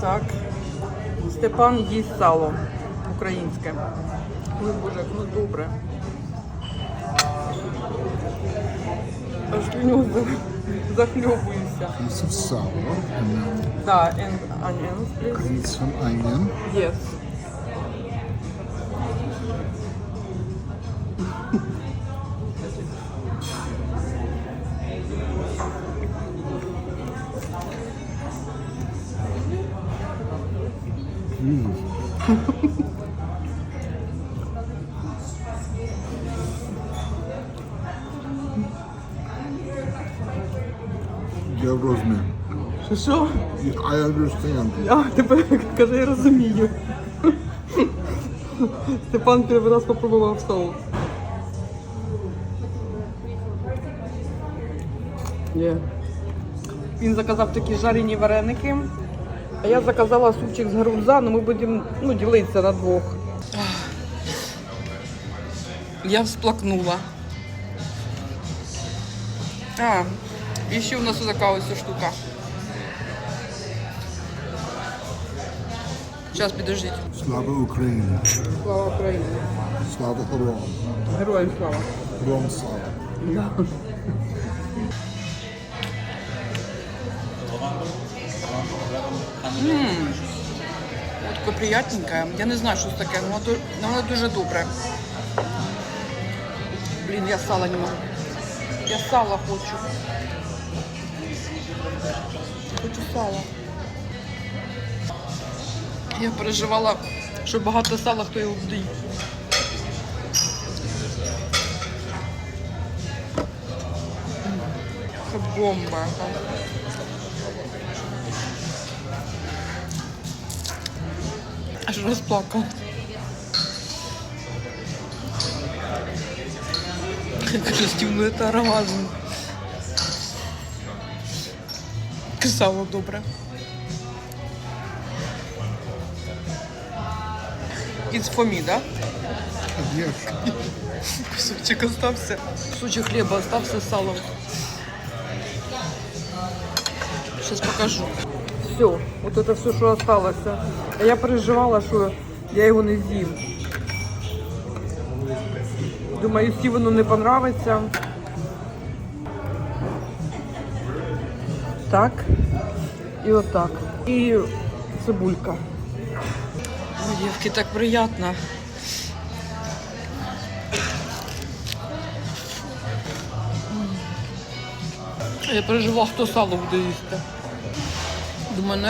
Так. Степан їсть сало українське. Ой, Боже, ну добре. Аж слюню за- захльобуюся. piece of sour and then and onions, please. Need some onion. Yes. Yeah, Rosemary. Що що? I understand. А, тепер каже, я розумію. Степан перший раз попробував соус. Є. Він заказав такі жарені вареники, а я заказала супчик з гарбуза, але ми будемо ну, ділитися на двох. Я всплакнула. А, і ще у нас така ось штука. Зараз підождіть. Slava Ukraine. Слава Україні. Slava Haram. Героям слава. Rom Slava. Таке приятненьке. Я не знаю, що це таке, але воно, дуже добре. Блін, я сала не можу. Я сала хочу. Хочу сала. Я переживала, що багато сала, хто його їсти. Це бомба. Аж розплакав. Кажу, Стів, ну це оргазм. Сало добре. Із фомі, да? Конечно. Кусочек остався. Кусочек хліба остався з салом. Сейчас покажу. Все, вот это все, що осталося. А я переживала, що я його не з'їм. Думаю, Стівену не понравиться. Так. І отак. І цибулька. Ой, дівки, так приємно. Я переживала, хто сало буде їсти. Думаю, ну